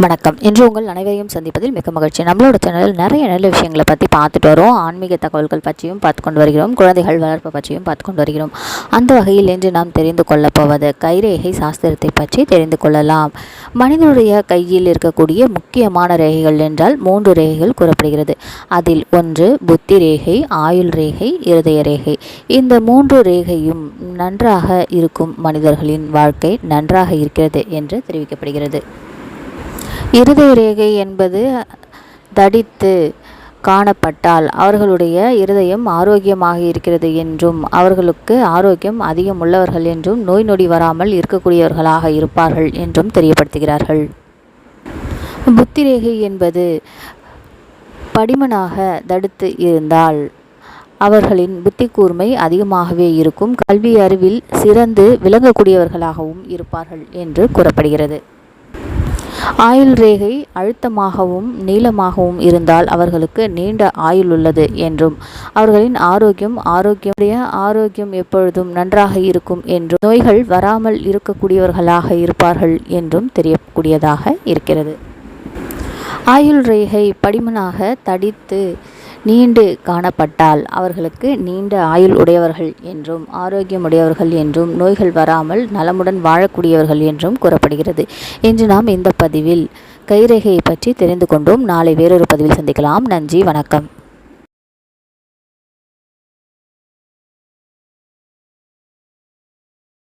வணக்கம். இன்று உங்கள் அனைவரையும் சந்திப்பதில் மிக மகிழ்ச்சி. நம்மளோட சேனலில் நிறைய நல்ல விஷயங்களை பற்றி பார்த்துட்டு வரோம். ஆன்மீக தகவல்கள் பற்றியும் பார்த்து கொண்டு வருகிறோம். குழந்தைகள் வளர்ப்பு பற்றியும் பார்த்து கொண்டு வருகிறோம். அந்த வகையில் இன்று நாம் தெரிந்து கொள்ளப் போவது கைரேகை சாஸ்திரத்தை பற்றி தெரிந்து கொள்ளலாம். மனிதனுடைய கையில் இருக்கக்கூடிய முக்கியமான ரேகைகள் என்றால் மூன்று ரேகைகள் கூறப்படுகிறது. அதில் ஒன்று புத்தி ரேகை ஆயுள் ரேகை இருதய ரேகை. இந்த மூன்று ரேகையும் நன்றாக இருக்கும் மனிதர்களின் வாழ்க்கை நன்றாக இருக்கிறது என்று தெரிவிக்கப்படுகிறது. இருதய ரேகை என்பது தடித்து காணப்பட்டால் அவர்களுடைய இருதயம் ஆரோக்கியமாக இருக்கிறது என்றும் அவர்களுக்கு ஆரோக்கியம் அதிகம் உள்ளவர்கள் என்றும் நோய் நொடி வராமல் இருக்கக்கூடியவர்களாக இருப்பார்கள் என்றும் தெரியப்படுத்துகிறார்கள். புத்தி ரேகை என்பது படிமனாக தடுத்து இருந்தால் அவர்களின் புத்தி கூர்மை அதிகமாகவே இருக்கும். கல்வி அறிவில் சிறந்து விளங்கக்கூடியவர்களாகவும் இருப்பார்கள் என்று கூறப்படுகிறது. ஆயுள் ரேகை அழுத்தமாகவும் நீளமாகவும் இருந்தால் அவர்களுக்கு நீண்ட ஆயுள் உள்ளது என்றும் அவர்களின் ஆரோக்கியம் ஆரோக்கியமுடைய ஆரோக்கியம் எப்பொழுதும் நன்றாக இருக்கும் என்றும் நோய்கள் வராமல் இருக்கக்கூடியவர்களாக இருப்பார்கள் என்றும் தெரியக்கூடியதாக இருக்கிறது. ஆயுள் ரேகை படிமனாக தடித்து நீண்டு காணப்பட்டால் அவர்களுக்கு நீண்ட ஆயுள் உடையவர்கள் என்றும் ஆரோக்கியமுடையவர்கள் என்றும் நோய்கள் வராமல் நலமுடன் வாழக்கூடியவர்கள் என்றும் கூறப்படுகிறது. இன்று நாம் இந்த பதிவில் கைரேகையை பற்றி தெரிந்து கொண்டோம். நாளை வேறொரு பதிவில் சந்திக்கலாம். நன்றி வணக்கம்.